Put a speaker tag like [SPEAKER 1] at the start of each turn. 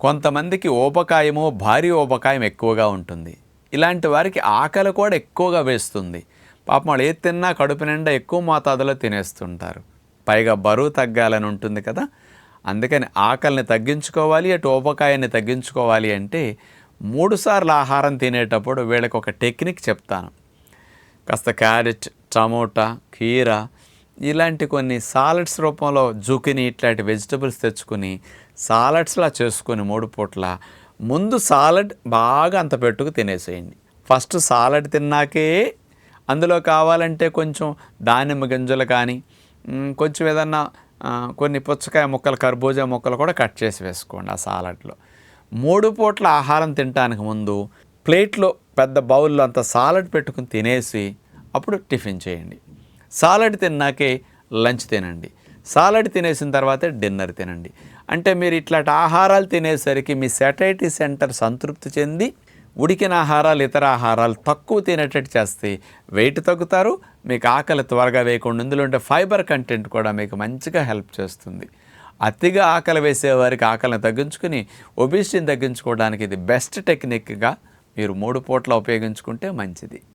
[SPEAKER 1] కొంతమందికి ఊబకాయము భారీ ఊబకాయం ఎక్కువగా ఉంటుంది. ఇలాంటి వారికి ఆకలి కూడా ఎక్కువగా వేస్తుంది. పాపం వాళ్ళు ఏది తిన్నా కడుపు నిండా ఎక్కువ మోతాదులో తినేస్తుంటారు. పైగా బరువు తగ్గాలని ఉంటుంది కదా. అందుకని ఆకలిని తగ్గించుకోవాలి అటు ఊబకాయాన్ని తగ్గించుకోవాలి అంటే మూడుసార్లు ఆహారం తినేటప్పుడు వీళ్ళకి ఒక టెక్నిక్ చెప్తాను. కాస్త క్యారెట్ టమోటా కీర ఇలాంటి కొన్ని సాలడ్స్ రూపంలో జుకిని ఇట్లాంటి వెజిటబుల్స్ తెచ్చుకుని సాలడ్స్లా చేసుకొని మూడు పూట్ల ముందు సాలడ్ బాగా అంత పెట్టుకు తినేసేయండి. ఫస్ట్ సాలడ్ తిన్నాకే అందులో కావాలంటే కొంచెం దానిమ్మ గింజలు కానీ కొంచెం ఏదన్నా కొన్ని పుచ్చకాయ ముక్కలు కర్బూజా ముక్కలు కూడా కట్ చేసి వేసుకోండి ఆ సాలడ్లో. మూడు పూట్ల ఆహారం తినడానికి ముందు ప్లేట్లో పెద్ద బౌల్లో అంత సాలడ్ పెట్టుకుని తినేసి అప్పుడు టిఫిన్ చేయండి. సాలడ్ తిన్నాకే లంచ్ తినండి. సాలడ్ తినేసిన తర్వాత డిన్నర్ తినండి. అంటే మీరు ఇట్లాంటి ఆహారాలు తినేసరికి మీ సెటైటీ సెంటర్ సంతృప్తి చెంది ఉడికిన ఆహారాలు ఇతర ఆహారాలు తక్కువ తినేటట్టు చేస్తే వెయిట్ తగ్గుతారు. మీకు ఆకలి త్వరగా వేయకుండా ఇందులో ఉండే ఫైబర్ కంటెంట్ కూడా మీకు మంచిగా హెల్ప్ చేస్తుంది. అతిగా ఆకలి వేసేవారికి ఆకలిని తగ్గించుకుని ఒబిసిటీని తగ్గించుకోవడానికి ఇది బెస్ట్ టెక్నిక్గా మీరు మూడు పూట్ల ఉపయోగించుకుంటే మంచిది.